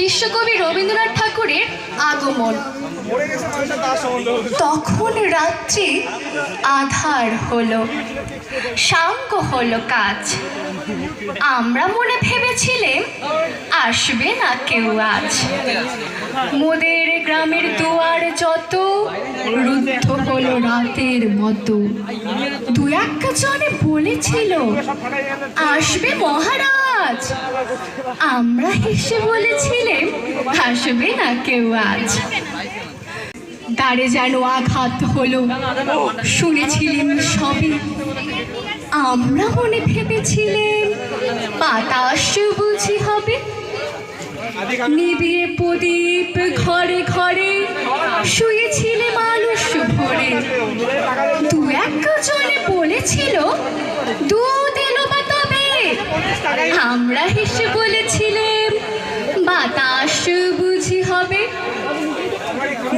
বিশ্বকবি রবীন্দ্রনাথ ঠাকুরের আগমন। তখন রাত্রি আধার হলো, সাঙ্গ হলো কাজ। আমরা মনে ভেবেছিলেম আসবে না কেউ আজ। মোদের গ্রামের দুয়ার যত, রুদ্ধ হলো রাতের মতো। দু এক জনে বলেছিল, আসবে মহারাজ। আমরা হেসে বলেছিলেন আসবে না কেউ আজ। দ্বারে যেন আঘাত হলো। শুনেছিলেন সবে। আমরা মনে ভেবেছিলেন বাতাস বুঝি হবে। নিবিয়ে প্রদীপ ঘরে ঘরে শুয়েছিলে মানুষ ভরে। দু এক জনে বলেছিল আমরা হেসে বলেছিলেম বাতাস বুঝি হবে।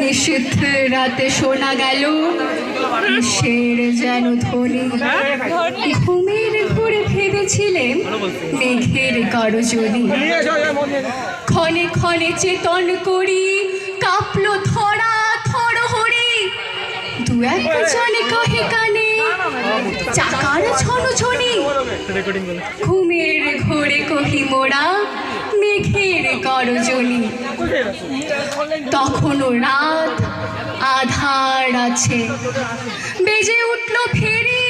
নিষিদ্ধ রাতে শোনা গেল কিসের যেন ধ্বনি? ঘুমের ঘুরে ভেবেছিলেন মেঘের গরজনী। ক্ষণে ক্ষণে চেতন করি কাঁপলো ধরা থর হরি দু এক জনে কহে কানে চাকার ছন। ছনি ঘুমের ঘোরে কহি মোড়া মেঘের গরজনী তখনও রাত আধার আছে। বেজে উঠল ফেরি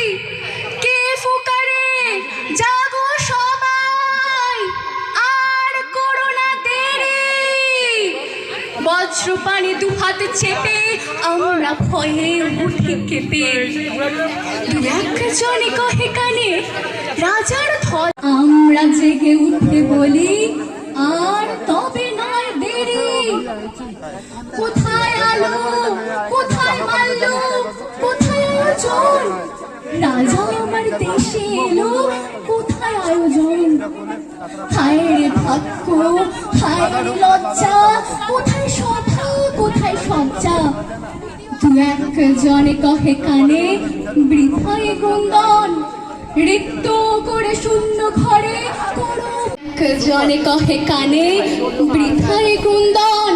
বজ্র দুহাত চেপে আমরা ভয়ে উঠে কেঁপে দু একজনে কহে কানে, রাজার ধর আমরা জেগে উঠে বলি, আর রাজা আমার দেশে এলো, কোথায় আয়োজন? হায় রে ভাগ্য হায় রে লজ্জা, কোথায় সভা কোথায় সজ্জা? দু এক জনে কহে কানে বৃথায় গুন্দন, রিক্ত করে শূন্য ঘরে জনে কহে কানে বৃথায় গুন্দন,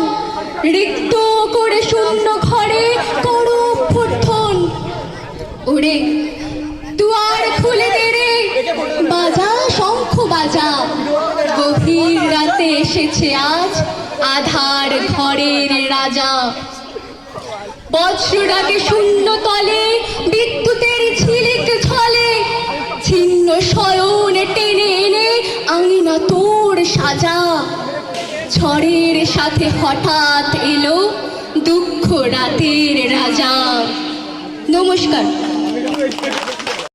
রিক্ত করে শূন্য ঘরে করো অভ্যর্থন। ওরে বাজা গভীর রাতে এসেছে আজ আধার ঘরের রাজা। বজ্ররাগে শূন্য তলে, বিদ্যুতের ঝিলিক ঝলে। ছিন্ন শয়ন টেনে এনে আঙিনা তোর সাজা। ঝড়ের সাথে হঠাৎ এলো দুঃখ রাতের রাজা। নমস্কার।